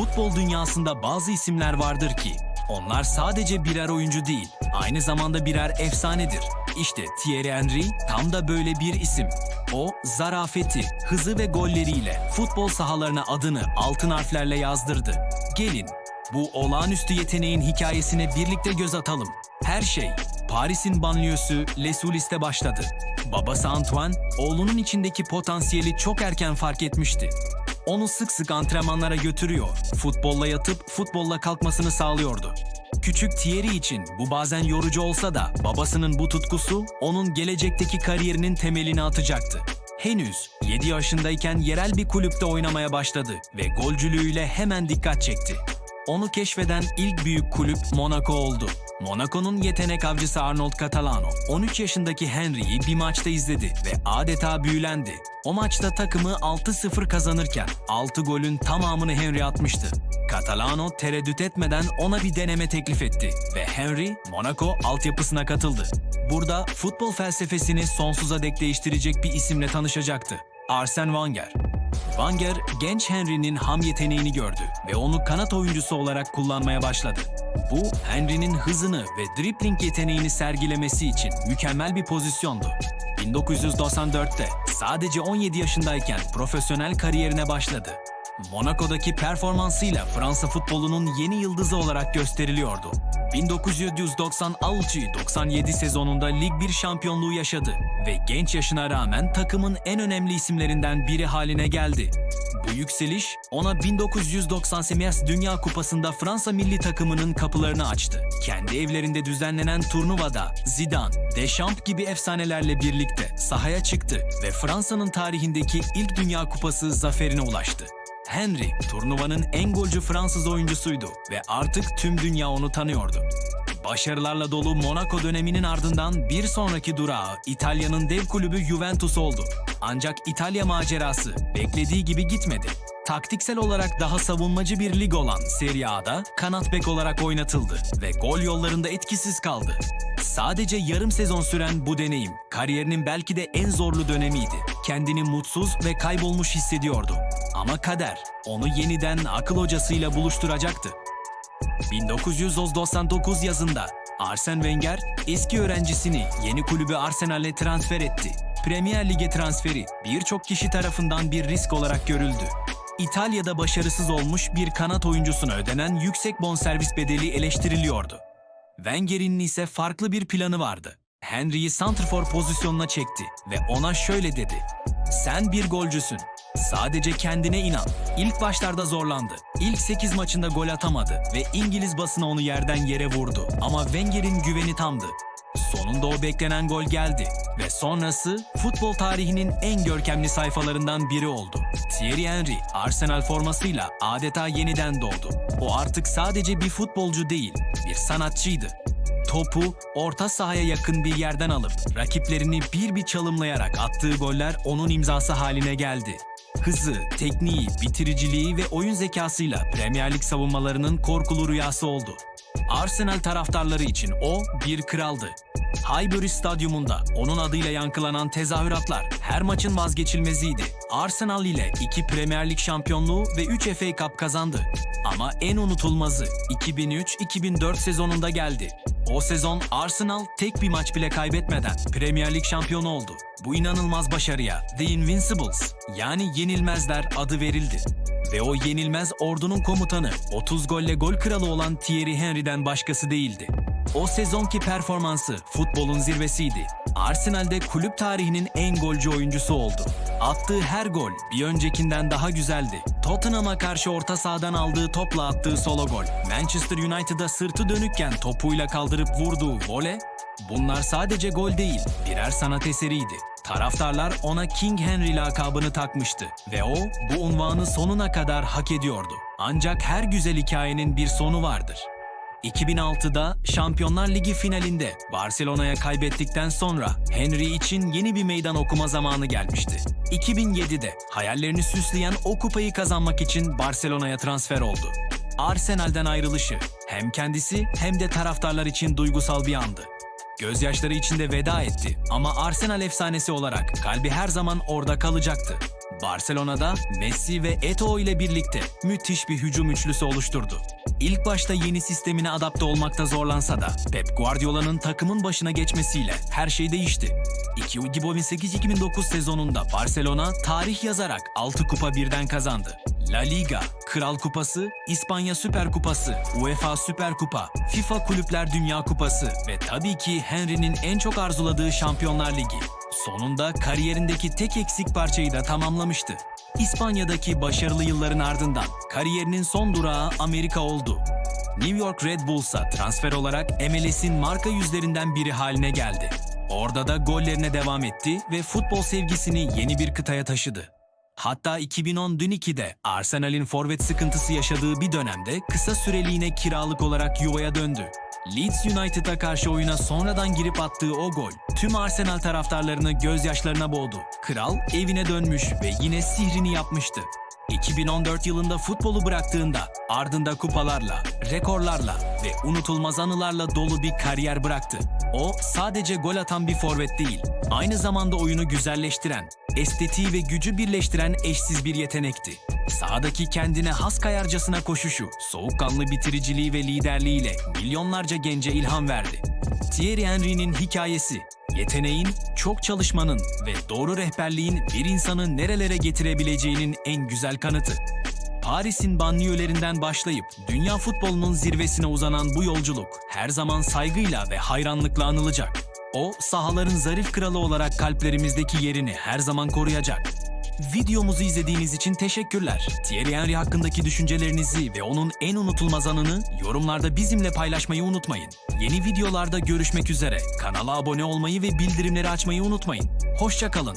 Futbol dünyasında bazı isimler vardır ki onlar sadece birer oyuncu değil, aynı zamanda birer efsanedir. İşte Thierry Henry tam da böyle bir isim. O, zarafeti, hızı ve golleriyle futbol sahalarına adını altın harflerle yazdırdı. Gelin, bu olağanüstü yeteneğin hikayesine birlikte göz atalım. Her şey Paris'in banliyösü Les Ulis'te başladı. Babası Antoine, oğlunun içindeki potansiyeli çok erken fark etmişti. Onu sık sık antrenmanlara götürüyor, futbolla yatıp futbolla kalkmasını sağlıyordu. Küçük Thierry için bu bazen yorucu olsa da babasının bu tutkusu onun gelecekteki kariyerinin temelini atacaktı. Henüz 7 yaşındayken yerel bir kulüpte oynamaya başladı ve golcülüğüyle hemen dikkat çekti. Onu keşfeden ilk büyük kulüp Monaco oldu. Monaco'nun yetenek avcısı Arnold Catalano, 13 yaşındaki Henry'yi bir maçta izledi ve adeta büyülendi. O maçta takımı 6-0 kazanırken 6 golün tamamını Henry atmıştı. Catalano tereddüt etmeden ona bir deneme teklif etti ve Henry Monaco altyapısına katıldı. Burada futbol felsefesini sonsuza dek değiştirecek bir isimle tanışacaktı. Arsene Wenger. Wenger, genç Henry'nin ham yeteneğini gördü ve onu kanat oyuncusu olarak kullanmaya başladı. Bu, Henry'nin hızını ve dribbling yeteneğini sergilemesi için mükemmel bir pozisyondu. 1994'te sadece 17 yaşındayken profesyonel kariyerine başladı. Monaco'daki performansıyla Fransa futbolunun yeni yıldızı olarak gösteriliyordu. 1996-97 sezonunda Lig 1 şampiyonluğu yaşadı ve genç yaşına rağmen takımın en önemli isimlerinden biri haline geldi. Bu yükseliş ona 1998 Dünya Kupası'nda Fransa milli takımının kapılarını açtı. Kendi evlerinde düzenlenen turnuvada Zidane, Deschamps gibi efsanelerle birlikte sahaya çıktı ve Fransa'nın tarihindeki ilk Dünya Kupası zaferine ulaştı. Henry, turnuvanın en golcü Fransız oyuncusuydu ve artık tüm dünya onu tanıyordu. Başarılarla dolu Monaco döneminin ardından bir sonraki durağı İtalya'nın dev kulübü Juventus oldu. Ancak İtalya macerası beklediği gibi gitmedi. Taktiksel olarak daha savunmacı bir lig olan Serie A'da kanat bek olarak oynatıldı ve gol yollarında etkisiz kaldı. Sadece yarım sezon süren bu deneyim kariyerinin belki de en zorlu dönemiydi. Kendini mutsuz ve kaybolmuş hissediyordu. Ama kader onu yeniden akıl hocasıyla buluşturacaktı. 1999 yazında Arsene Wenger eski öğrencisini yeni kulübü Arsenal'e transfer etti. Premier Lig'e transferi birçok kişi tarafından bir risk olarak görüldü. İtalya'da başarısız olmuş bir kanat oyuncusuna ödenen yüksek bonservis bedeli eleştiriliyordu. Wenger'in ise farklı bir planı vardı. Henry'yi santrfor pozisyonuna çekti ve ona şöyle dedi. Sen bir golcüsün. Sadece kendine inan. İlk başlarda zorlandı. İlk 8 maçında gol atamadı ve İngiliz basını onu yerden yere vurdu. Ama Wenger'in güveni tamdı. Sonunda o beklenen gol geldi ve sonrası futbol tarihinin en görkemli sayfalarından biri oldu. Thierry Henry Arsenal formasıyla adeta yeniden doğdu. O artık sadece bir futbolcu değil, bir sanatçıydı. Topu orta sahaya yakın bir yerden alıp rakiplerini bir bir çalımlayarak attığı goller onun imzası haline geldi. Hızı, tekniği, bitiriciliği ve oyun zekasıyla Premier Lig savunmalarının korkulu rüyası oldu. Arsenal taraftarları için o bir kraldı. Highbury Stadyumunda onun adıyla yankılanan tezahüratlar her maçın vazgeçilmeziydi. Arsenal ile iki Premier Lig şampiyonluğu ve 3 FA Cup kazandı. Ama en unutulmazı 2003-2004 sezonunda geldi. O sezon Arsenal tek bir maç bile kaybetmeden Premier Lig şampiyonu oldu. Bu inanılmaz başarıya The Invincibles yani Yenilmezler adı verildi. Ve o yenilmez ordunun komutanı 30 golle gol kralı olan Thierry Henry'den başkası değildi. O sezonki performansı futbolun zirvesiydi. Arsenal'de kulüp tarihinin en golcü oyuncusu oldu. Attığı her gol bir öncekinden daha güzeldi. Tottenham'a karşı orta sahadan aldığı topla attığı solo gol, Manchester United'a sırtı dönükken topuyla kaldırıp vurduğu vole, bunlar sadece gol değil, birer sanat eseriydi. Taraftarlar ona King Henry lakabını takmıştı ve o bu unvanı sonuna kadar hak ediyordu. Ancak her güzel hikayenin bir sonu vardır. 2006'da Şampiyonlar Ligi finalinde Barcelona'ya kaybettikten sonra Henry için yeni bir meydan okuma zamanı gelmişti. 2007'de hayallerini süsleyen o kupayı kazanmak için Barcelona'ya transfer oldu. Arsenal'den ayrılışı hem kendisi hem de taraftarlar için duygusal bir andı. Gözyaşları içinde veda etti ama Arsenal efsanesi olarak kalbi her zaman orada kalacaktı. Barcelona'da Messi ve Eto'o ile birlikte müthiş bir hücum üçlüsü oluşturdu. İlk başta yeni sistemine adapte olmakta zorlansa da Pep Guardiola'nın takımın başına geçmesiyle her şey değişti. 2008-2009 sezonunda Barcelona tarih yazarak 6 kupa birden kazandı. La Liga, Kral Kupası, İspanya Süper Kupası, UEFA Süper Kupa, FIFA Kulüpler Dünya Kupası ve tabii ki Henry'nin en çok arzuladığı Şampiyonlar Ligi. Sonunda kariyerindeki tek eksik parçayı da tamamlamıştı. İspanya'daki başarılı yılların ardından kariyerinin son durağı Amerika oldu. New York Red Bulls'a transfer olarak MLS'in marka yüzlerinden biri haline geldi. Orada da gollerine devam etti ve futbol sevgisini yeni bir kıtaya taşıdı. Hatta 2010-12'de Arsenal'in forvet sıkıntısı yaşadığı bir dönemde kısa süreliğine kiralık olarak yuvaya döndü. Leeds United'a karşı oyuna sonradan girip attığı o gol tüm Arsenal taraftarlarını gözyaşlarına boğdu. Kral evine dönmüş ve yine sihrini yapmıştı. 2014 yılında futbolu bıraktığında ardında kupalarla, rekorlarla ve unutulmaz anılarla dolu bir kariyer bıraktı. O sadece gol atan bir forvet değil, aynı zamanda oyunu güzelleştiren, estetiği ve gücü birleştiren eşsiz bir yetenekti. Sahadaki kendine has kayarcasına koşuşu, soğukkanlı bitiriciliği ve liderliğiyle milyonlarca gence ilham verdi. Thierry Henry'nin hikayesi, yeteneğin, çok çalışmanın ve doğru rehberliğin bir insanı nerelere getirebileceğinin en güzel kanıtı. Paris'in banliyölerinden başlayıp dünya futbolunun zirvesine uzanan bu yolculuk her zaman saygıyla ve hayranlıkla anılacak. O, sahaların zarif kralı olarak kalplerimizdeki yerini her zaman koruyacak. Videomuzu izlediğiniz için teşekkürler. Thierry Henry hakkındaki düşüncelerinizi ve onun en unutulmaz anını yorumlarda bizimle paylaşmayı unutmayın. Yeni videolarda görüşmek üzere. Kanala abone olmayı ve bildirimleri açmayı unutmayın. Hoşçakalın.